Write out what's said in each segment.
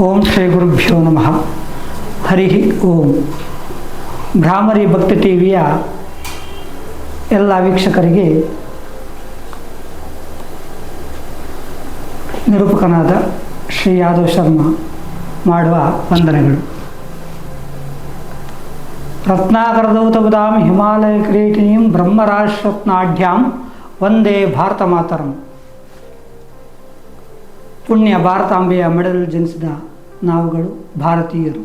ಓಂ ಶ್ರೀ ಗುರುಭ್ಯೋ ನಮಃ. ಹರಿ ಓಂ. ಭ್ರಾಮರಿ ಭಕ್ತಿ ಟಿ ವಿಯ ಎಲ್ಲ ವೀಕ್ಷಕರಿಗೆ ನಿರೂಪಕನಾದ ಶ್ರೀ ಯಾದವ್ ಶರ್ಮಾ ಮಾಡುವ ವಂದನೆಗಳು. ರತ್ನಾಕರದೌತ ಬುದಾಂ ಹಿಮಾಲಯ ಕ್ರೀಟಿನೀಂ ಬ್ರಹ್ಮರಾಶ್ರತ್ನಾಢ್ಯಾಂ ವಂದೇ ಭಾರತ ಮಾತರಂ. ಪುಣ್ಯ ಭಾರತಾಂಬೆಯ ಮಡಲಲ್ಲಿ ಜನಿಸಿದ ನಾವುಗಳು ಭಾರತೀಯರು.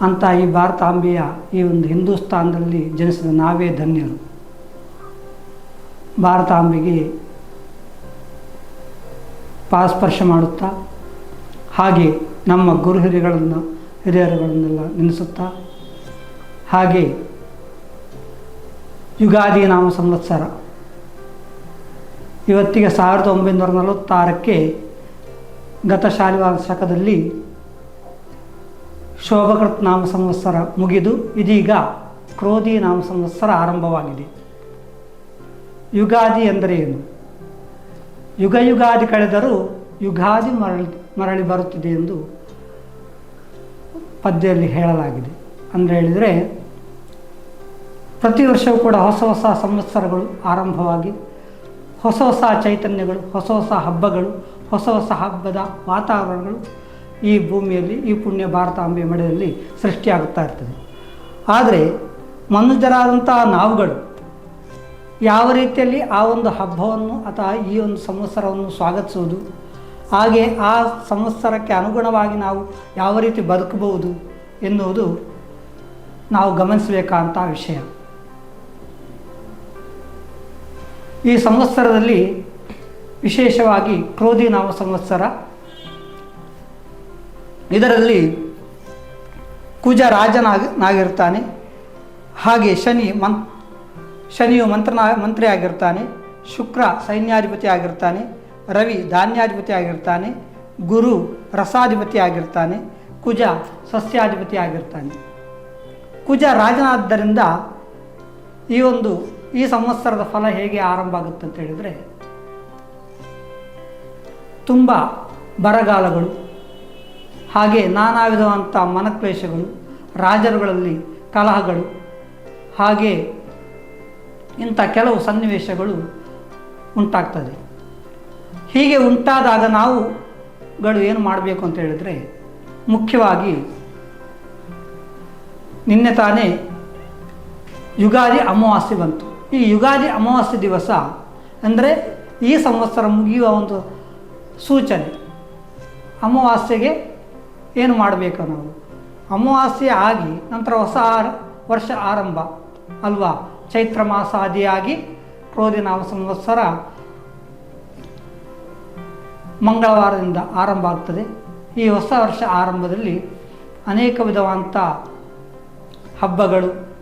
ಅಂತ ಈ ಭಾರತಾಂಬೆಯ ಈ ಒಂದು ಹಿಂದೂಸ್ತಾನದಲ್ಲಿ ಜನಿಸಿದ ನಾವೇ ಧನ್ಯರು. ಭಾರತಾಂಬೆಗೆ ಪಾಸ್ಪರ್ಶ ಮಾಡುತ್ತಾ, ಹಾಗೆ ನಮ್ಮ ಗುರು ಹಿರಿಯಗಳನ್ನು ಹಿರಿಯರುಗಳನ್ನೆಲ್ಲ ನೆನೆಸುತ್ತಾ, ಹಾಗೆ ಯುಗಾದಿ ನಾಮ ಸಂವತ್ಸರ ಇವತ್ತಿಗೆ ಸಾವಿರದ ಒಂಬೈನೂರ ನಲವತ್ತಾರಕ್ಕೆ ಗತ ಶಾಲಿವಾರ ಶಕದಲ್ಲಿ ಶೋಭಕೃತ್ ನಾಮ ಸಂವತ್ಸರ ಮುಗಿದು ಇದೀಗ ಕ್ರೋಧಿ ನಾಮ ಸಂವತ್ಸರ ಆರಂಭವಾಗಿದೆ. ಯುಗಾದಿ ಎಂದರೆ ಏನು? ಯುಗ ಯುಗಾದಿ ಕಳೆದರೂ ಯುಗಾದಿ ಮರಳಿ ಮರಳಿ ಬರುತ್ತಿದೆ ಎಂದು ಪದ್ಯದಲ್ಲಿ ಹೇಳಲಾಗಿದೆ. ಅಂದರೆ ಹೇಳಿದರೆ ಪ್ರತಿ ವರ್ಷವೂ ಕೂಡ ಹೊಸ ಹೊಸ ಸಂವತ್ಸರಗಳು ಆರಂಭವಾಗಿ ಹೊಸ ಹೊಸ ಚೈತನ್ಯಗಳು, ಹೊಸ ಹೊಸ ಹಬ್ಬಗಳು, ಹೊಸ ಹೊಸ ಹಬ್ಬದ ವಾತಾವರಣಗಳು ಈ ಭೂಮಿಯಲ್ಲಿ, ಈ ಪುಣ್ಯ ಭಾರತಾಂಬೆ ಮಡದಲ್ಲಿ ಸೃಷ್ಟಿಯಾಗುತ್ತಾ ಇರ್ತದೆ. ಆದರೆ ಮನುಜರಾದಂಥ ನಾವುಗಳು ಯಾವ ರೀತಿಯಲ್ಲಿ ಆ ಒಂದು ಹಬ್ಬವನ್ನು ಅಥವಾ ಈ ಒಂದು ಸಂವತ್ಸರವನ್ನು ಸ್ವಾಗತಿಸುವುದು, ಹಾಗೆ ಆ ಸಂವತ್ಸರಕ್ಕೆ ಅನುಗುಣವಾಗಿ ನಾವು ಯಾವ ರೀತಿ ಬದುಕಬಹುದು ಎನ್ನುವುದು ನಾವು ಗಮನಿಸಬೇಕಾದಂಥ ವಿಷಯ. ಈ ಸಂವತ್ಸರದಲ್ಲಿ ವಿಶೇಷವಾಗಿ ಕ್ರೋಧಿ ನಾಮ ಸಂವತ್ಸರ. ಇದರಲ್ಲಿ ಕುಜ ರಾಜನಾಗಿ, ನಾಗಿರ್ತಾನೆ. ಹಾಗೆ ಶನಿ ಮನ್ ಶನಿಯು ಮಂತ್ರನ ಮಂತ್ರಿ ಆಗಿರ್ತಾನೆ ಶುಕ್ರ ಸೈನ್ಯಾಧಿಪತಿ ಆಗಿರ್ತಾನೆ. ರವಿ ಧಾನ್ಯಾಧಿಪತಿ ಆಗಿರ್ತಾನೆ. ಗುರು ರಸಾಧಿಪತಿ ಆಗಿರ್ತಾನೆ. ಕುಜ ಸಸ್ಯಾಧಿಪತಿ ಆಗಿರ್ತಾನೆ. ಕುಜ ರಾಜನಾದ್ದರಿಂದ ಈ ಒಂದು ಈ ಸಂವತ್ಸರದ ಫಲ ಹೇಗೆ ಆರಂಭ ಆಗುತ್ತೆ ಅಂತ ಹೇಳಿದರೆ, ತುಂಬ ಬರಗಾಲಗಳು, ಹಾಗೆ ನಾನಾ ವಿಧವಂಥ ಮನಕ್ಲೇಶಗಳು, ರಾಜರುಗಳಲ್ಲಿ ಕಲಹಗಳು, ಹಾಗೆ ಇಂಥ ಕೆಲವು ಸನ್ನಿವೇಶಗಳು ಉಂಟಾಗ್ತದೆ. ಹೀಗೆ ಉಂಟಾದಾಗ ನಾವುಗಳು ಏನು ಮಾಡಬೇಕು ಅಂತ ಹೇಳಿದರೆ, ಮುಖ್ಯವಾಗಿ ನಿನ್ನೆ ತಾನೇ ಯುಗಾದಿ ಅಮಾವಾಸ್ಯೆ ಬಂತು. ಈ ಯುಗಾದಿ ಅಮಾವಾಸ್ಯೆ ದಿವಸ ಅಂದರೆ ಈ ಸಂವತ್ಸರ ಮುಗಿಯುವ ಒಂದು ಸೂಚನೆ. ಅಮಾವಾಸ್ಯೆಗೆ ಏನು ಮಾಡಬೇಕು ನಾವು? ಅಮಾವಾಸ್ಯೆ ಆಗಿ ನಂತರ ಹೊಸ ವರ್ಷ ಆರಂಭ ಅಲ್ವಾ? ಚೈತ್ರ ಮಾಸ ಆದಿಯಾಗಿ ಕ್ರೋಧಿ ನಾಮ ಸಂವತ್ಸರ ಮಂಗಳವಾರದಿಂದ ಆರಂಭ ಆಗ್ತದೆ. ಈ ಹೊಸ ವರ್ಷ ಆರಂಭದಲ್ಲಿ ಅನೇಕ ವಿಧವಾದಂಥ ಹಬ್ಬಗಳು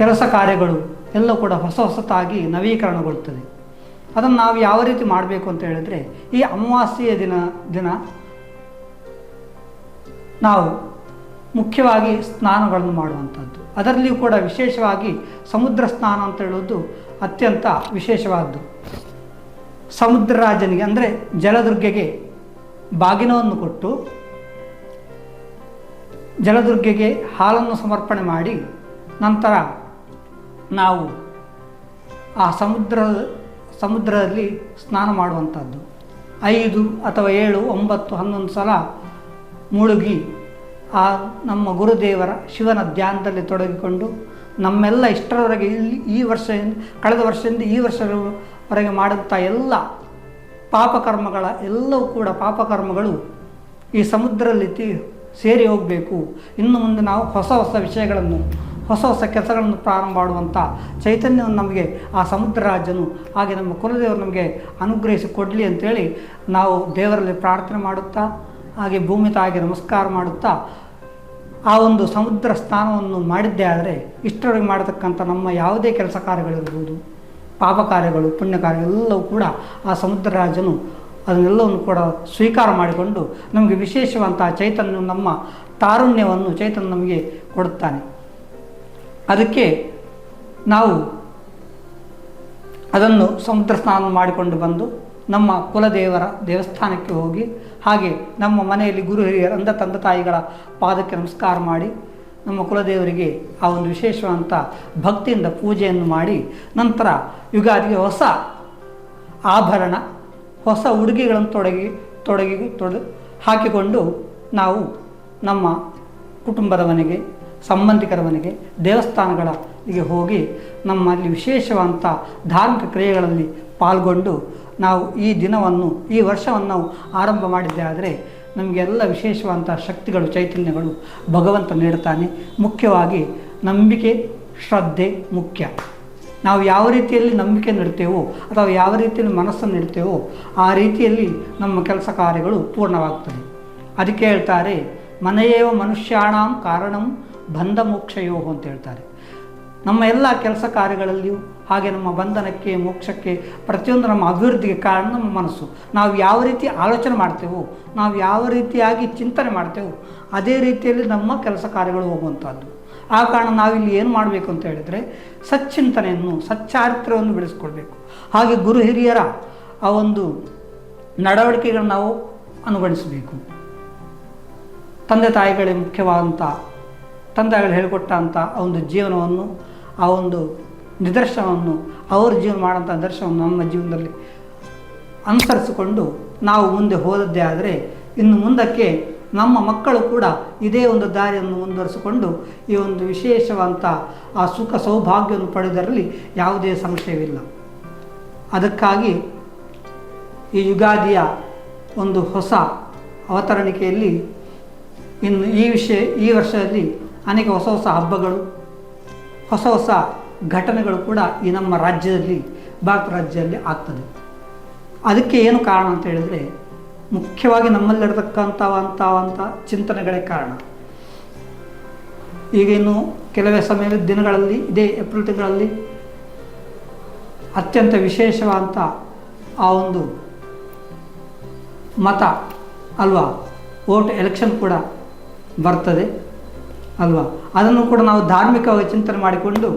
ಕೆಲಸ ಕಾರ್ಯಗಳು ಎಲ್ಲ ಕೂಡ ಹೊಸ ಹೊಸತಾಗಿ ನವೀಕರಣಗೊಳ್ಳುತ್ತದೆ. ಅದನ್ನು ನಾವು ಯಾವ ರೀತಿ ಮಾಡಬೇಕು ಅಂತ ಹೇಳಿದ್ರೆ, ಈ ಅಮಾವಾಸ್ಯೆಯ ದಿನ ದಿನ ನಾವು ಮುಖ್ಯವಾಗಿ ಸ್ನಾನಗಳನ್ನು ಮಾಡುವಂಥದ್ದು. ಅದರಲ್ಲಿಯೂ ಕೂಡ ವಿಶೇಷವಾಗಿ ಸಮುದ್ರ ಸ್ನಾನ ಅಂತ ಹೇಳೋದು ಅತ್ಯಂತ ವಿಶೇಷವಾದ್ದು. ಸಮುದ್ರ ರಾಜನಿಗೆ ಅಂದರೆ ಜಲದುರ್ಗೆಗೆ ಬಾಗಿನವನ್ನು ಕೊಟ್ಟು ಜಲದುರ್ಗೆಗೆ ಹಾಲನ್ನು ಸಮರ್ಪಣೆ ಮಾಡಿ ನಂತರ ನಾವು ಆ ಸಮುದ್ರ, ಸಮುದ್ರದಲ್ಲಿ ಸ್ನಾನ ಮಾಡುವಂಥದ್ದು. ಐದು ಅಥವಾ ಏಳು, ಒಂಬತ್ತು, ಹನ್ನೊಂದು ಸಲ ಮುಳುಗಿ ಆ ನಮ್ಮ ಗುರುದೇವರ ಶಿವನ ಧ್ಯಾನದಲ್ಲಿ ತೊಡಗಿಕೊಂಡು ನಮ್ಮೆಲ್ಲ ಇಷ್ಟರವರೆಗೆ ಇಲ್ಲಿ ಈ ವರ್ಷದಿಂದ ಕಳೆದ ವರ್ಷದಿಂದ ಈ ವರ್ಷದವರೆಗೆ ಮಾಡುತ್ತಾ ಎಲ್ಲ ಪಾಪಕರ್ಮಗಳ ಎಲ್ಲವೂ ಕೂಡ ಪಾಪಕರ್ಮಗಳು ಈ ಸಮುದ್ರದಲ್ಲಿ ಸೇರಿ ಹೋಗಬೇಕು. ಇನ್ನು ಮುಂದೆ ನಾವು ಹೊಸ ಹೊಸ ವಿಷಯಗಳನ್ನು ಹೊಸ ಹೊಸ ಕೆಲಸಗಳನ್ನು ಪ್ರಾರಂಭ ಮಾಡುವಂಥ ಚೈತನ್ಯವನ್ನು ನಮಗೆ ಆ ಸಮುದ್ರ ರಾಜನು ಹಾಗೆ ನಮ್ಮ ಕುಲದೇವರು ನಮಗೆ ಅನುಗ್ರಹಿಸಿ ಕೊಡಲಿ ಅಂತೇಳಿ ನಾವು ದೇವರಲ್ಲಿ ಪ್ರಾರ್ಥನೆ ಮಾಡುತ್ತಾ, ಹಾಗೆ ಭೂಮಿ ತಾಯಿಗೆ ನಮಸ್ಕಾರ ಮಾಡುತ್ತಾ, ಆ ಒಂದು ಸಮುದ್ರ ಸ್ನಾನವನ್ನು ಮಾಡಿದ್ದೇ ಆದರೆ ಇಷ್ಟರವರೆಗೆ ಮಾಡತಕ್ಕಂಥ ನಮ್ಮ ಯಾವುದೇ ಕೆಲಸ ಕಾರ್ಯಗಳಿರ್ಬೋದು, ಪಾಪ ಕಾರ್ಯಗಳು, ಪುಣ್ಯ ಕಾರ್ಯ ಎಲ್ಲವೂ ಕೂಡ ಆ ಸಮುದ್ರ ರಾಜನು ಅದನ್ನೆಲ್ಲವನ್ನು ಕೂಡ ಸ್ವೀಕಾರ ಮಾಡಿಕೊಂಡು ನಮಗೆ ವಿಶೇಷವಂತಹ ಚೈತನ್ಯ ನಮ್ಮ ತಾರುಣ್ಯವನ್ನು ಚೈತನ್ಯ ನಮಗೆ ಕೊಡುತ್ತಾನೆ. ಅದಕ್ಕೆ ನಾವು ಅದನ್ನು ಸಮುದ್ರ ಸ್ನಾನ ಮಾಡಿಕೊಂಡು ಬಂದು ನಮ್ಮ ಕುಲದೇವರ ದೇವಸ್ಥಾನಕ್ಕೆ ಹೋಗಿ ಹಾಗೆ ನಮ್ಮ ಮನೆಯಲ್ಲಿ ಗುರು ಹಿರಿಯರ ಅಂದ ತಂದೆ ತಾಯಿಗಳ ಪಾದಕ್ಕೆ ನಮಸ್ಕಾರ ಮಾಡಿ ನಮ್ಮ ಕುಲದೇವರಿಗೆ ಆ ಒಂದು ವಿಶೇಷವಾದಂಥ ಭಕ್ತಿಯಿಂದ ಪೂಜೆಯನ್ನು ಮಾಡಿ ನಂತರ ಯುಗಾದಿಗೆ ಹೊಸ ಆಭರಣ, ಹೊಸ ಉಡುಗೆಗಳನ್ನು ತೊಡಗಿ ತೊಡಗಿ, ತೊಡೆ ಹಾಕಿಕೊಂಡು ನಾವು ನಮ್ಮ ಕುಟುಂಬದ ಮನೆಗೆ ಸಂಬಂಧಿಕರ ಮನೆಗೆ ದೇವಸ್ಥಾನಗಳಿಗೆ ಹೋಗಿ ನಮ್ಮಲ್ಲಿ ವಿಶೇಷವಾದಂಥ ಧಾರ್ಮಿಕ ಕ್ರಿಯೆಗಳಲ್ಲಿ ಪಾಲ್ಗೊಂಡು ನಾವು ಈ ದಿನವನ್ನು, ಈ ವರ್ಷವನ್ನು ನಾವು ಆರಂಭ ಮಾಡಿದ್ದೇ ಆದರೆ ನಮಗೆಲ್ಲ ವಿಶೇಷವಾದಂಥ ಶಕ್ತಿಗಳು, ಚೈತನ್ಯಗಳು ಭಗವಂತ ನೀಡುತ್ತಾನೆ. ಮುಖ್ಯವಾಗಿ ನಂಬಿಕೆ, ಶ್ರದ್ಧೆ ಮುಖ್ಯ. ನಾವು ಯಾವ ರೀತಿಯಲ್ಲಿ ನಂಬಿಕೆ ನೀಡ್ತೇವೋ ಅಥವಾ ಯಾವ ರೀತಿಯಲ್ಲಿ ಮನಸ್ಸನ್ನು ನೀಡ್ತೇವೋ ಆ ರೀತಿಯಲ್ಲಿ ನಮ್ಮ ಕೆಲಸ ಕಾರ್ಯಗಳು ಪೂರ್ಣವಾಗ್ತದೆ. ಅದಕ್ಕೆ ಹೇಳ್ತಾರೆ, ಮನೆಯೇವ ಮನುಷ್ಯಾಣಾಂ ಕಾರಣಂ ಬಂಧ ಮೋಕ್ಷಯೋ ಅಂತ ಹೇಳ್ತಾರೆ. ನಮ್ಮ ಎಲ್ಲ ಕೆಲಸ ಕಾರ್ಯಗಳಲ್ಲಿಯೂ ಹಾಗೆ ನಮ್ಮ ಬಂಧನಕ್ಕೆ, ಮೋಕ್ಷಕ್ಕೆ, ಪ್ರತಿಯೊಂದು ನಮ್ಮ ಅಭಿವೃದ್ಧಿಗೆ ಕಾರಣ ನಮ್ಮ ಮನಸ್ಸು. ನಾವು ಯಾವ ರೀತಿ ಆಲೋಚನೆ ಮಾಡ್ತೇವೋ, ನಾವು ಯಾವ ರೀತಿಯಾಗಿ ಚಿಂತನೆ ಮಾಡ್ತೇವೋ, ಅದೇ ರೀತಿಯಲ್ಲಿ ನಮ್ಮ ಕೆಲಸ ಕಾರ್ಯಗಳು ಹೋಗುವಂಥದ್ದು. ಆ ಕಾರಣ ನಾವಿಲ್ಲಿ ಏನು ಮಾಡಬೇಕು ಅಂತ ಹೇಳಿದರೆ, ಸಚ್ಚಿಂತನೆಯನ್ನು, ಸಚ್ಚಾರಿತ್ರ್ಯವನ್ನು ಬೆಳೆಸ್ಕೊಳ್ಬೇಕು. ಹಾಗೆ ಗುರು ಹಿರಿಯರ ಆ ಒಂದು ನಡವಳಿಕೆಗಳನ್ನು ನಾವು ಅನುಗಣಿಸಬೇಕು. ತಂದೆ ತಾಯಿಗಳೇ ಮುಖ್ಯವಾದಂಥ ತಂದೆ ಹೇಳಿಕೊಟ್ಟ ಆ ಒಂದು ಜೀವನವನ್ನು, ಆ ಒಂದು ನಿದರ್ಶನವನ್ನು, ಅವರು ಜೀವನ ಮಾಡೋಂಥ ದರ್ಶನವನ್ನು ನಮ್ಮ ಜೀವನದಲ್ಲಿ ಅನುಸರಿಸಿಕೊಂಡು ನಾವು ಮುಂದೆ ಹೋದದ್ದೇ ಆದರೆ, ಇನ್ನು ಮುಂದಕ್ಕೆ ನಮ್ಮ ಮಕ್ಕಳು ಕೂಡ ಇದೇ ಒಂದು ದಾರಿಯನ್ನು ಮುಂದುವರಿಸಿಕೊಂಡು ಈ ಒಂದು ವಿಶೇಷವಂತ ಆ ಸುಖ ಸೌಭಾಗ್ಯವನ್ನು ಪಡೆದರಲ್ಲಿ ಯಾವುದೇ ಸಂಶಯವಿಲ್ಲ. ಅದಕ್ಕಾಗಿ ಈ ಯುಗಾದಿಯ ಒಂದು ಹೊಸ ಅವತರಣಿಕೆಯಲ್ಲಿ ಇನ್ನು ಈ ವಿಷಯ, ಈ ವರ್ಷದಲ್ಲಿ ಅನೇಕ ಹೊಸ ಹೊಸ ಹಬ್ಬಗಳು, ಹೊಸ ಹೊಸ ಘಟನೆಗಳು ಕೂಡ ಈ ನಮ್ಮ ರಾಜ್ಯದಲ್ಲಿ, ಭಾರತ ರಾಜ್ಯದಲ್ಲಿ ಆಗ್ತದೆ. ಅದಕ್ಕೆ ಏನು ಕಾರಣ ಅಂತ ಹೇಳಿದರೆ, ಮುಖ್ಯವಾಗಿ ನಮ್ಮಲ್ಲಿ ಅಂಥ ಅಂಥ ಚಿಂತನೆಗಳೇ ಕಾರಣ. ಈಗ ಕೆಲವೇ ಸಮಯದ ದಿನಗಳಲ್ಲಿ, ಇದೇ ಏಪ್ರಿಲ್ ತಿಂಗಳಲ್ಲಿ ಅತ್ಯಂತ ವಿಶೇಷವಾದಂಥ ಆ ಒಂದು ಮತ ಅಲ್ವಾ, ವೋಟ್ ಎಲೆಕ್ಷನ್ ಕೂಡ ಬರ್ತದೆ. ಅಲ್ವಾ? ಅದನ್ನು ಕೂಡ ನಾವು ಧಾರ್ಮಿಕವಾಗಿ ಚಿಂತನೆ ಮಾಡಿಕೊಂಡು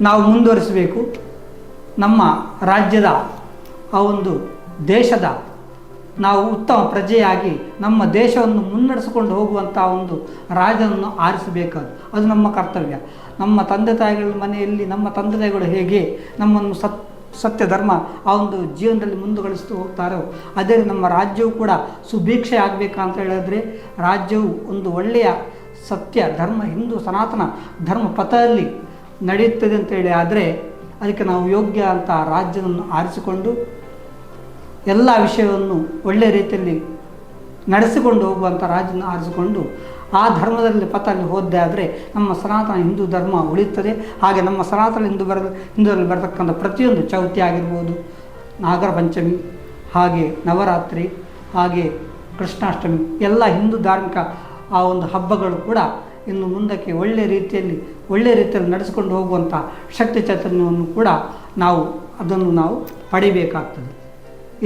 ನಾವು ಮುಂದುವರಿಸಬೇಕು. ನಮ್ಮ ರಾಜ್ಯದ ಆ ಒಂದು ದೇಶದ ನಾವು ಉತ್ತಮ ಪ್ರಜೆಯಾಗಿ ನಮ್ಮ ದೇಶವನ್ನು ಮುನ್ನಡೆಸಿಕೊಂಡು ಹೋಗುವಂಥ ಒಂದು ರಾಜನನ್ನು ಆರಿಸಬೇಕಾದ ಅದು ನಮ್ಮ ಕರ್ತವ್ಯ. ನಮ್ಮ ತಂದೆ ತಾಯಿಗಳ ಮನೆಯಲ್ಲಿ ನಮ್ಮ ತಂದೆ ತಾಯಿಗಳು ಹೇಗೆ ನಮ್ಮನ್ನು ಸತ್ ಸತ್ಯ ಧರ್ಮ ಆ ಒಂದು ಜೀವನದಲ್ಲಿ ಮುಂದುವರಿಸ್ತು ಹೋಗ್ತಾರೋ, ಅದೇ ನಮ್ಮ ರಾಜ್ಯವು ಕೂಡ ಸುಭೀಕ್ಷೆ ಆಗಬೇಕಂತ ಹೇಳಿದ್ರೆ, ರಾಜ್ಯವು ಒಂದು ಒಳ್ಳೆಯ ಸತ್ಯ, ಧರ್ಮ, ಹಿಂದೂ, ಸನಾತನ ಧರ್ಮ ಪಥದಲ್ಲಿ ನಡೆಯುತ್ತದೆ ಅಂತೇಳಿ ಆದರೆ, ಅದಕ್ಕೆ ನಾವು ಯೋಗ್ಯ ಅಂತ ರಾಜ್ಯವನ್ನು ಆರಿಸಿಕೊಂಡು, ಎಲ್ಲ ವಿಷಯವನ್ನು ಒಳ್ಳೆಯ ರೀತಿಯಲ್ಲಿ ನಡೆಸಿಕೊಂಡು ಹೋಗುವಂಥ ರಾಜನ ಆರಿಸಿಕೊಂಡು ಆ ಧರ್ಮದಲ್ಲಿ ಪಥದಲ್ಲಿ ಹೋದ್ದೇ ಆದರೆ ನಮ್ಮ ಸನಾತನ ಹಿಂದೂ ಧರ್ಮ ಉಳಿಯುತ್ತದೆ. ಹಾಗೆ ನಮ್ಮ ಸನಾತನ ಹಿಂದೂ ಬರ ಹಿಂದೂರಲ್ಲಿ ಬರತಕ್ಕಂಥ ಪ್ರತಿಯೊಂದು ಚೌತಿ ಆಗಿರ್ಬೋದು ನಾಗರ ಪಂಚಮಿ ಹಾಗೆ ನವರಾತ್ರಿ, ಹಾಗೆ ಕೃಷ್ಣಾಷ್ಟಮಿ, ಎಲ್ಲ ಹಿಂದೂ ಧಾರ್ಮಿಕ ಆ ಒಂದು ಹಬ್ಬಗಳು ಕೂಡ ಇನ್ನು ಮುಂದಕ್ಕೆ ಒಳ್ಳೆಯ ರೀತಿಯಲ್ಲಿ ಒಳ್ಳೆಯ ರೀತಿಯಲ್ಲಿ ನಡೆಸಿಕೊಂಡು ಹೋಗುವಂಥ ಶಕ್ತಿ ಚೈತನ್ಯವನ್ನು ಕೂಡ ನಾವು ಅದನ್ನು ನಾವು ಪಡಿಬೇಕಾಗ್ತದೆ.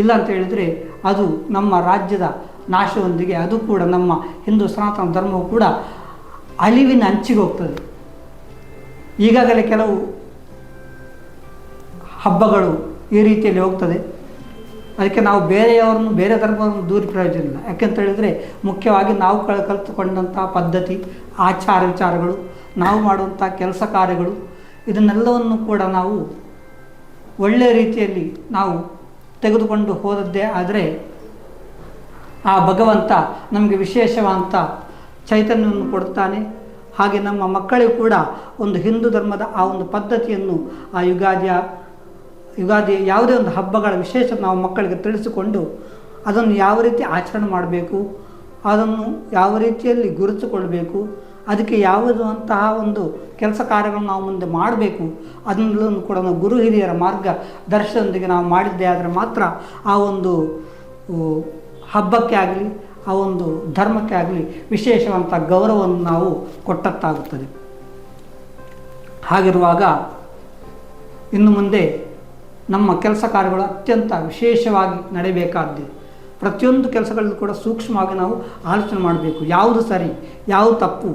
ಇಲ್ಲ ಅಂತ ಹೇಳಿದರೆ ಅದು ನಮ್ಮ ರಾಜ್ಯದ ನಾಶದೊಂದಿಗೆ ಅದು ಕೂಡ ನಮ್ಮ ಹಿಂದೂ ಸನಾತನ ಧರ್ಮವು ಕೂಡ ಅಳಿವಿನ ಅಂಚಿಗೆ ಹೋಗ್ತದೆ. ಈಗಾಗಲೇ ಕೆಲವು ಹಬ್ಬಗಳು ಈ ರೀತಿಯಲ್ಲಿ ಹೋಗ್ತದೆ. ಅದಕ್ಕೆ ನಾವು ಬೇರೆಯವರನ್ನು, ಬೇರೆ ಧರ್ಮವನ್ನು ದೂರ ಪ್ರಯೋಜನ ಇಲ್ಲ. ಯಾಕೆಂತ ಹೇಳಿದರೆ ಮುಖ್ಯವಾಗಿ ನಾವು ಕಲ್ ಕಲಿತುಕೊಂಡಂಥ ಪದ್ಧತಿ, ಆಚಾರ ವಿಚಾರಗಳು, ನಾವು ಮಾಡುವಂಥ ಕೆಲಸ ಕಾರ್ಯಗಳು, ಇದನ್ನೆಲ್ಲವನ್ನು ಕೂಡ ನಾವು ಒಳ್ಳೆಯ ರೀತಿಯಲ್ಲಿ ನಾವು ತೆಗೆದುಕೊಂಡು ಹೋದದ್ದೇ ಆದರೆ ಆ ಭಗವಂತ ನಮಗೆ ವಿಶೇಷವಾದಂಥ ಚೈತನ್ಯವನ್ನು ಕೊಡ್ತಾನೆ. ಹಾಗೆ ನಮ್ಮ ಮಕ್ಕಳಿಗೂ ಕೂಡ ಒಂದು ಹಿಂದೂ ಧರ್ಮದ ಆ ಒಂದು ಪದ್ಧತಿಯನ್ನು, ಆ ಯುಗಾದಿಯ ಯುಗಾದಿ ಯಾವುದೇ ಒಂದು ಹಬ್ಬಗಳ ವಿಶೇಷ ನಾವು ಮಕ್ಕಳಿಗೆ ತಿಳಿಸಿಕೊಂಡು ಅದನ್ನು ಯಾವ ರೀತಿ ಆಚರಣೆ ಮಾಡಬೇಕು, ಅದನ್ನು ಯಾವ ರೀತಿಯಲ್ಲಿ ಗುರುತಿಸಿಕೊಳ್ಬೇಕು ಅದಕ್ಕೆ ಯಾವುದು ಅಂತಹ ಒಂದು ಕೆಲಸ ಕಾರ್ಯಗಳನ್ನು ನಾವು ಮುಂದೆ ಮಾಡಬೇಕು, ಅದನ್ನೆಲ್ಲವನ್ನು ಕೂಡ ನಾವು ಗುರು ಹಿರಿಯರ ಮಾರ್ಗ ದರ್ಶನದೊಂದಿಗೆ ನಾವು ಮಾಡಿದ್ದೇ ಆದರೆ ಮಾತ್ರ ಆ ಒಂದು ಹಬ್ಬಕ್ಕೆ ಆಗಲಿ, ಆ ಒಂದು ಧರ್ಮಕ್ಕೆ ಆಗಲಿ ವಿಶೇಷವಂತ ಗೌರವವನ್ನು ನಾವು ಕೊಟ್ಟಂತಾಗುತ್ತದೆ. ಹಾಗಿರುವಾಗ ಇನ್ನು ಮುಂದೆ ನಮ್ಮ ಕೆಲಸ ಕಾರ್ಯಗಳು ಅತ್ಯಂತ ವಿಶೇಷವಾಗಿ ನಡೆಯಬೇಕಾದ್ದು, ಪ್ರತಿಯೊಂದು ಕೆಲಸಗಳಲ್ಲೂ ಕೂಡ ಸೂಕ್ಷ್ಮವಾಗಿ ನಾವು ಆಲೋಚನೆ ಮಾಡಬೇಕು. ಯಾವುದು ಸರಿ, ಯಾವುದು ತಪ್ಪು,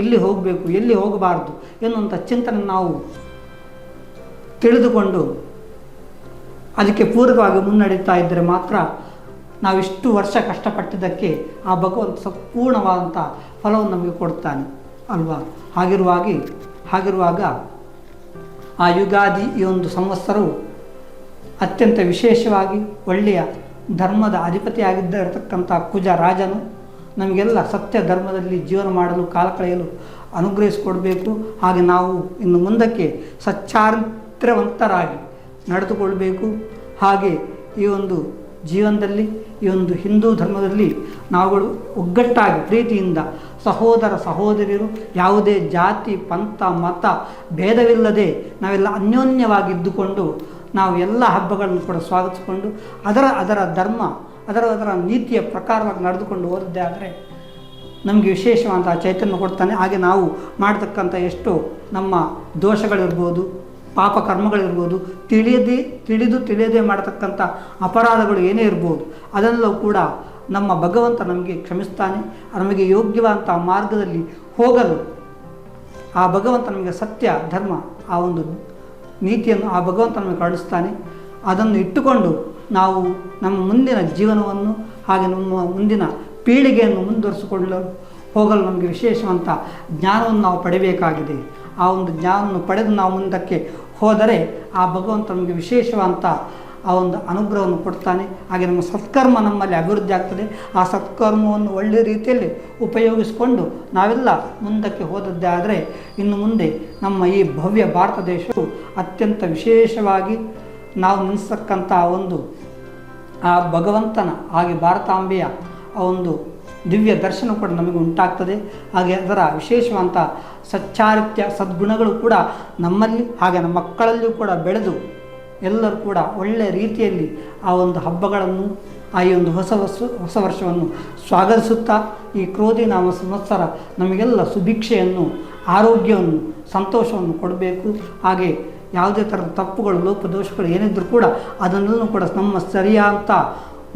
ಎಲ್ಲಿ ಹೋಗಬೇಕು, ಎಲ್ಲಿ ಹೋಗಬಾರ್ದು ಎನ್ನುವಂಥ ಚಿಂತನೆ ನಾವು ತಿಳಿದುಕೊಂಡು ಅದಕ್ಕೆ ಪೂರಕವಾಗಿ ಮುನ್ನಡೀತಾ ಇದ್ದರೆ ಮಾತ್ರ ನಾವಿಷ್ಟು ವರ್ಷ ಕಷ್ಟಪಟ್ಟಿದ್ದಕ್ಕೆ ಆ ಭಗವಂತ ಸಂಪೂರ್ಣವಾದಂಥ ಫಲವನ್ನು ನಮಗೆ ಕೊಡ್ತಾನೆ, ಅಲ್ವಾ? ಹಾಗಿರುವಾಗಿ, ಹಾಗಿರುವಾಗ ಆ ಯುಗಾದಿ ಈ ಒಂದು ಸಂವತ್ಸರವು ಅತ್ಯಂತ ವಿಶೇಷವಾಗಿ ಒಳ್ಳೆಯ ಧರ್ಮದ ಅಧಿಪತಿಯಾಗಿದ್ದ ಇರತಕ್ಕಂಥ ಕುಜ ರಾಜನು ನಮಗೆಲ್ಲ ಸತ್ಯ ಧರ್ಮದಲ್ಲಿ ಜೀವನ ಮಾಡಲು, ಕಾಲ ಕಳೆಯಲು ಅನುಗ್ರಹಿಸಿಕೊಡಬೇಕು. ಹಾಗೆ ನಾವು ಇನ್ನು ಮುಂದಕ್ಕೆ ಸಚ್ಚಾರಿತ್ರ್ಯವಂತರಾಗಿ ನಡೆದುಕೊಳ್ಬೇಕು. ಹಾಗೆ ಈ ಒಂದು ಜೀವನದಲ್ಲಿ ಈ ಒಂದು ಹಿಂದೂ ಧರ್ಮದಲ್ಲಿ ನಾವುಗಳು ಒಗ್ಗಟ್ಟಾಗಿ ಪ್ರೀತಿಯಿಂದ ಸಹೋದರ ಸಹೋದರಿಯರು ಯಾವುದೇ ಜಾತಿ, ಪಂಥ, ಮತ ಭೇದವಿಲ್ಲದೆ ನಾವೆಲ್ಲ ಅನ್ಯೋನ್ಯವಾಗಿ ಇದ್ದುಕೊಂಡು ನಾವು ಎಲ್ಲ ಹಬ್ಬಗಳನ್ನು ಕೂಡ ಸ್ವಾಗತಿಸಿಕೊಂಡು ಅದರ ಅದರ ಧರ್ಮ, ಅದರ ಅದರ ನೀತಿಯ ಪ್ರಕಾರವಾಗಿ ನಡೆದುಕೊಂಡು ಹೋದದ್ದೇ ಆದರೆ ನಮಗೆ ವಿಶೇಷವಾದಂಥ ಚೈತನ್ಯ ಕೊಡ್ತಾನೆ. ಹಾಗೆ ನಾವು ಮಾಡತಕ್ಕಂಥ ಎಷ್ಟು ನಮ್ಮ ದೋಷಗಳಿರ್ಬೋದು ಪಾಪ ಕರ್ಮಗಳಿರ್ಬೋದು, ತಿಳಿಯದೆ, ತಿಳಿದು ತಿಳಿಯದೆ ಮಾಡತಕ್ಕಂಥ ಅಪರಾಧಗಳು ಏನೇ ಇರ್ಬೋದು, ಅದೆಲ್ಲವೂ ಕೂಡ ನಮ್ಮ ಭಗವಂತ ನಮಗೆ ಕ್ಷಮಿಸ್ತಾನೆ, ನಮಗೆ ಯೋಗ್ಯವಾದಂಥ ಮಾರ್ಗದಲ್ಲಿ ಹೋಗಲು ಆ ಭಗವಂತ ನಮಗೆ ಸತ್ಯ, ಧರ್ಮ, ಆ ಒಂದು ನೀತಿಯನ್ನು ಆ ಭಗವಂತ ನಮಗೆ ಕಾಣಿಸ್ತಾನೆ ಅದನ್ನು ಇಟ್ಟುಕೊಂಡು ನಾವು ನಮ್ಮ ಮುಂದಿನ ಜೀವನವನ್ನು ಹಾಗೆ ನಮ್ಮ ಮುಂದಿನ ಪೀಳಿಗೆಯನ್ನು ಮುಂದುವರಿಸಿಕೊಳ್ಳಲು ಹೋಗಲು ನಮಗೆ ವಿಶೇಷವಂತ ಜ್ಞಾನವನ್ನು ನಾವು ಪಡೆಯಬೇಕಾಗಿದೆ. ಆ ಒಂದು ಜ್ಞಾನವನ್ನು ಪಡೆದು ನಾವು ಮುಂದಕ್ಕೆ ಹೋದರೆ ಆ ಭಗವಂತ ನಮಗೆ ವಿಶೇಷವಂತ ಆ ಒಂದು ಅನುಗ್ರಹವನ್ನು ಕೊಡ್ತಾನೆ. ಹಾಗೆ ನಮ್ಮ ಸತ್ಕರ್ಮ ನಮ್ಮಲ್ಲಿ ಅಭಿವೃದ್ಧಿ ಆಗ್ತದೆ. ಆ ಸತ್ಕರ್ಮವನ್ನು ಒಳ್ಳೆಯ ರೀತಿಯಲ್ಲಿ ಉಪಯೋಗಿಸಿಕೊಂಡು ನಾವೆಲ್ಲ ಮುಂದಕ್ಕೆ ಹೋದದ್ದೇ ಆದರೆ ಇನ್ನು ಮುಂದೆ ನಮ್ಮ ಈ ಭವ್ಯ ಭಾರತ ದೇಶವು ಅತ್ಯಂತ ವಿಶೇಷವಾಗಿ ನಾವು ನೆನೆಸ್ತಕ್ಕಂಥ ಒಂದು ಆ ಭಗವಂತನ ಹಾಗೆ ಭಾರತಾಂಬೆಯ ಆ ಒಂದು ದಿವ್ಯ ದರ್ಶನ ಕೂಡ ನಮಗೆ ಉಂಟಾಗ್ತದೆ. ಹಾಗೆ ಅದರ ವಿಶೇಷವಂತ ಸಚ್ಚಾರಿತ್ಯ ಸದ್ಗುಣಗಳು ಕೂಡ ನಮ್ಮಲ್ಲಿ, ಹಾಗೆ ನಮ್ಮ ಮಕ್ಕಳಲ್ಲಿಯೂ ಕೂಡ ಬೆಳೆದು ಎಲ್ಲರೂ ಕೂಡ ಒಳ್ಳೆಯ ರೀತಿಯಲ್ಲಿ ಆ ಒಂದು ಹಬ್ಬಗಳನ್ನು, ಆ ಒಂದು ಹೊಸ ವರ್ಷ, ಹೊಸ ವರ್ಷವನ್ನು ಸ್ವಾಗತಿಸುತ್ತಾ, ಈ ಕ್ರೋಧಿ ನಾಮ ಸಂವತ್ಸರ ನಮಗೆಲ್ಲ ಸುಭಿಕ್ಷೆಯನ್ನು, ಆರೋಗ್ಯವನ್ನು, ಸಂತೋಷವನ್ನು ಕೊಡಬೇಕು. ಹಾಗೆ ಯಾವುದೇ ಥರದ ತಪ್ಪುಗಳು, ಲೋಪದೋಷಗಳು ಏನಿದ್ರೂ ಕೂಡ ಅದನ್ನೆಲ್ಲೂ ಕೂಡ ನಮ್ಮ ಸರಿಯಾದಂಥ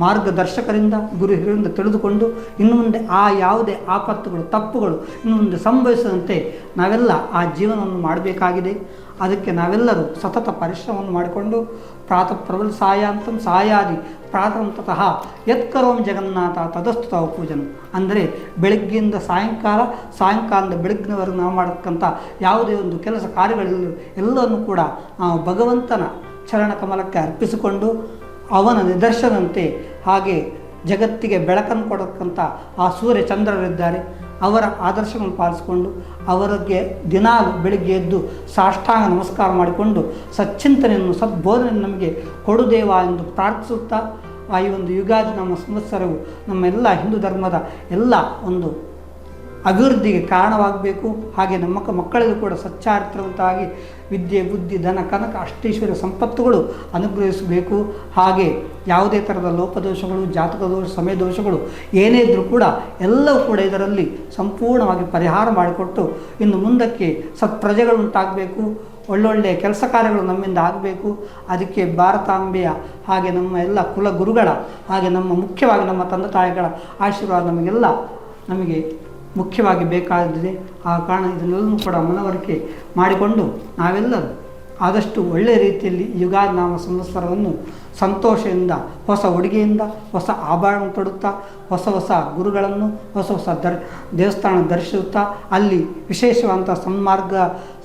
ಮಾರ್ಗದರ್ಶಕರಿಂದ ಗುರು ಹಿರಿಯರಿಂದ ತಿಳಿದುಕೊಂಡು ಇನ್ನು ಮುಂದೆ ಆ ಯಾವುದೇ ಆಪತ್ತುಗಳು, ತಪ್ಪುಗಳು ಇನ್ನು ಮುಂದೆ ಸಂಭವಿಸದಂತೆ ನಾವೆಲ್ಲ ಆ ಜೀವನವನ್ನು ಮಾಡಬೇಕಾಗಿದೆ. ಅದಕ್ಕೆ ನಾವೆಲ್ಲರೂ ಸತತ ಪರಿಶ್ರಮವನ್ನು ಮಾಡಿಕೊಂಡು ಪ್ರಾತಃ ಪ್ರಬಲ ಸಾಯಾಂತಂ ಸಾಯಾದಿ ಪ್ರಾತಂತತಃ ಯತ್ಕರೋಂ ಜಗನ್ನಾಥ ತದಸ್ತು ತಾವು ಪೂಜನು. ಅಂದರೆ ಬೆಳಗ್ಗೆಯಿಂದ ಸಾಯಂಕಾಲ, ಸಾಯಂಕಾಲದ ಬೆಳಗ್ಗಿನವರೆಗೂ ನಾವು ಮಾಡತಕ್ಕಂಥ ಯಾವುದೇ ಒಂದು ಕೆಲಸ ಕಾರ್ಯಗಳಿಲ್ಲ ಎಲ್ಲವನ್ನು ಕೂಡ ನಾವು ಭಗವಂತನ ಚರಣ ಕಮಲಕ್ಕೆ ಅರ್ಪಿಸಿಕೊಂಡು ಅವನ ನಿದರ್ಶನಂತೆ ಹಾಗೆ ಜಗತ್ತಿಗೆ ಬೆಳಕನ್ನು ಕೊಡತಕ್ಕಂಥ ಆ ಸೂರ್ಯ ಚಂದ್ರರಿದ್ದಾರೆ. ಅವರ ಆದರ್ಶವನ್ನು ಪಾಲಿಸಿಕೊಂಡು ಅವರಿಗೆ ದಿನಾಲು ಬೆಳಿಗ್ಗೆ ಎದ್ದು ಸಾಷ್ಟಾಂಗ ನಮಸ್ಕಾರ ಮಾಡಿಕೊಂಡು ಸಚ್ಚಿಂತನೆಯನ್ನು, ಸದ್ಬೋಧನೆಯನ್ನು ನಮಗೆ ಕೊಡುದೇವ ಎಂದು ಪ್ರಾರ್ಥಿಸುತ್ತಾ, ಆ ಈ ಒಂದು ಯುಗಾದಿ ನಮ್ಮ ಸಂವತ್ಸರವು ನಮ್ಮ ಎಲ್ಲ ಹಿಂದೂ ಧರ್ಮದ ಎಲ್ಲ ಒಂದು ಅಭಿವೃದ್ಧಿಗೆ ಕಾರಣವಾಗಬೇಕು. ಹಾಗೆ ನಮ್ಮ ಮಕ್ಕ ಮಕ್ಕಳಿಗೂ ಕೂಡ ಸಚ್ಚಾರಿತ್ರವಂತಾಗಿ ವಿದ್ಯೆ, ಬುದ್ಧಿ, ಧನ, ಕನಕ, ಅಷ್ಟೈಶ್ವರ್ಯ ಸಂಪತ್ತುಗಳು ಅನುಗ್ರಹಿಸಬೇಕು. ಹಾಗೆ ಯಾವುದೇ ಥರದ ಲೋಪದೋಷಗಳು, ಜಾತಕ ದೋಷ, ಸಮಯ ದೋಷಗಳು ಏನೇ ಇದ್ದರೂ ಕೂಡ ಎಲ್ಲವೂ ಕೂಡ ಇದರಲ್ಲಿ ಸಂಪೂರ್ಣವಾಗಿ ಪರಿಹಾರ ಮಾಡಿಕೊಟ್ಟು ಇನ್ನು ಮುಂದಕ್ಕೆ ಸತ್ಪ್ರಜೆಗಳು ಉಂಟಾಗಬೇಕು. ಒಳ್ಳೊಳ್ಳೆಯ ಕೆಲಸ ಕಾರ್ಯಗಳು ನಮ್ಮಿಂದ ಆಗಬೇಕು. ಅದಕ್ಕೆ ಭಾರತಾಂಬೆಯ ಹಾಗೆ ನಮ್ಮ ಎಲ್ಲ ಕುಲ ಗುರುಗಳ ಹಾಗೆ ನಮ್ಮ ಮುಖ್ಯವಾಗಿ ನಮ್ಮ ತಂದೆ ತಾಯಿಗಳ ಆಶೀರ್ವಾದ ನಮಗೆಲ್ಲ ನಮಗೆ ಮುಖ್ಯವಾಗಿ ಬೇಕಾಗಿದೆ ಆ ಕಾರಣ ಇದನ್ನೆಲ್ಲವೂ ಕೂಡ ಮನವರಿಕೆ ಮಾಡಿಕೊಂಡು ನಾವೆಲ್ಲರೂ ಆದಷ್ಟು ಒಳ್ಳೆಯ ರೀತಿಯಲ್ಲಿ ಯುಗಾದಿ ನಾಮ ಸಂವತ್ಸರವನ್ನು ಸಂತೋಷದಿಂದ, ಹೊಸ ಉಡುಗೆಯಿಂದ, ಹೊಸ ಆಭರಣ ತೊಡುತ್ತಾ, ಹೊಸ ಹೊಸ ಗುರುಗಳನ್ನು, ಹೊಸ ಹೊಸ ದರ್, ದೇವಸ್ಥಾನ ದರ್ಶಿಸುತ್ತಾ, ಅಲ್ಲಿ ವಿಶೇಷವಾದಂಥ ಸನ್ಮಾರ್ಗ,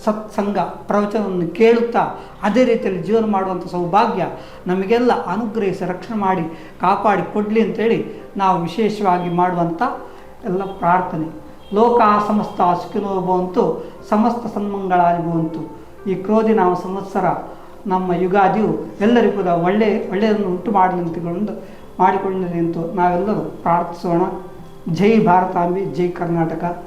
ಸತ್ಸಂಗ ಪ್ರವಚನವನ್ನು ಕೇಳುತ್ತಾ, ಅದೇ ರೀತಿಯಲ್ಲಿ ಜೀವನ ಮಾಡುವಂಥ ಸೌಭಾಗ್ಯ ನಮಗೆಲ್ಲ ಅನುಗ್ರಹಿಸಿ, ರಕ್ಷಣೆ ಮಾಡಿ, ಕಾಪಾಡಿ ಕೊಡಲಿ ಅಂತೇಳಿ ನಾವು ವಿಶೇಷವಾಗಿ ಮಾಡುವಂಥ ಎಲ್ಲ ಪ್ರಾರ್ಥನೆ. ಲೋಕ ಸಮಸ್ತ ಸುಖಿನೋ ಭವಂತು, ಸಮಸ್ತ ಸನ್ಮಂಗಳಾಗಿ ಈ ಕ್ರೋಧಿ ನಾವು ಸಂವತ್ಸರ ನಮ್ಮ ಯುಗಾದಿಯು ಎಲ್ಲರಿಗೂ ಕೂಡ ಒಳ್ಳೆ, ಒಳ್ಳೆಯದನ್ನು ಉಂಟು ಮಾಡಲಿ ಅಂತಕೊಂಡು ಮಾಡಿಕೊಳ್ಳಲಿ ಅಂತ ನಾವೆಲ್ಲರೂ ಪ್ರಾರ್ಥಿಸೋಣ. ಜೈ ಭಾರತಾಂಬಿ, ಜೈ ಕರ್ನಾಟಕ.